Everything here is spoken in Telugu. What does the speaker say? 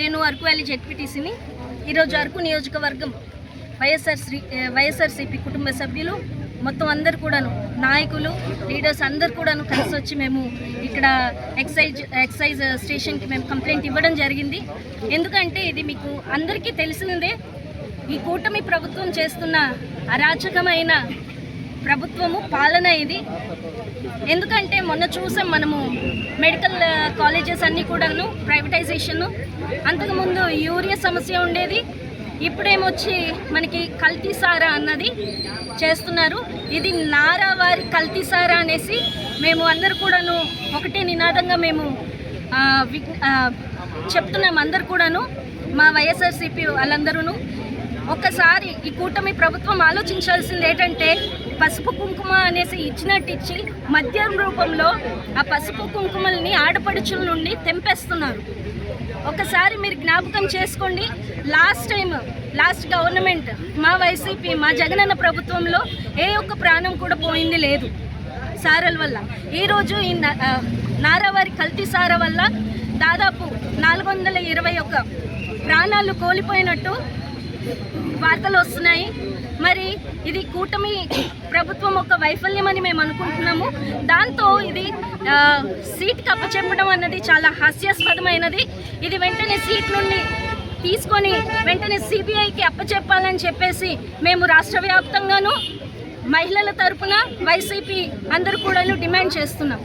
నేను అరకు వ్యాలీ జెడ్పీటీసీని. ఈరోజు అరకు నియోజకవర్గం వైఎస్ఆర్ శ్రీ వైఎస్ఆర్సీపీ కుటుంబ సభ్యులు మొత్తం అందరు కూడాను నాయకులు లీడర్స్ అందరు కూడాను కలిసి వచ్చి మేము ఇక్కడ ఎక్సైజ్ ఎక్సైజ్ స్టేషన్కి మేము కంప్లైంట్ ఇవ్వడం జరిగింది. ఎందుకంటే ఇది మీకు అందరికీ తెలిసినదే ఈ కూటమి ప్రభుత్వం చేస్తున్న అరాచకమైన ప్రభుత్వము పాలన ఇది. ఎందుకంటే మొన్న చూసాం మనము మెడికల్ కాలేజెస్ అన్నీ కూడాను ప్రైవేటైజేషన్. అంతకుముందు యూరియా సమస్య ఉండేది. ఇప్పుడేమొచ్చి మనకి కల్తీసారా అన్నది చేస్తున్నారు. ఇది నారా వారి కల్తీసారా అనేసి మేము అందరు కూడాను ఒకటే నినాదంగా మేము చెప్తున్నాం అందరు కూడాను మా వైఎస్ఆర్సీపీ వాళ్ళందరూ ఒక్కసారి ఈ కూటమి ప్రభుత్వం ఆలోచించాల్సింది ఏంటంటే పసుపు కుంకుమ అనేసి ఇచ్చినట్టు ఇచ్చి మద్యం రూపంలో ఆ పసుపు కుంకుమల్ని ఆడపడుచుల నుండి తెంపేస్తున్నారు. ఒకసారి మీరు జ్ఞాపకం చేసుకోండి లాస్ట్ టైం లాస్ట్ గవర్నమెంట్ మా వైసీపీ మా జగనన్న ప్రభుత్వంలో ఏ ఒక్క ప్రాణం కూడా పోయింది లేదు. సారల వల్ల. ఈరోజు ఈ నారావారి కల్తీ సార వల్ల దాదాపు నాలుగు వందల ఇరవై ఒక్క ప్రాణాలు కోల్పోయినట్టు వార్తలు వస్తున్నాయి మరి ఇది కూటమి ప్రభుత్వం ఒక వైఫల్యం అని మేము అనుకుంటున్నాము. దాంతో ఇది సీట్ సీట్కి అప్పచెప్పడం అన్నది చాలా హాస్యాస్పదమైనది. ఇది వెంటనే సీట్ నుండి తీసుకొని వెంటనే సిబిఐకి అప్పచెప్పాలని చెప్పేసి మేము రాష్ట్ర వ్యాప్తంగాను మహిళల తరపున వైసీపీ అందరూ కూడాను డిమాండ్ చేస్తున్నాం.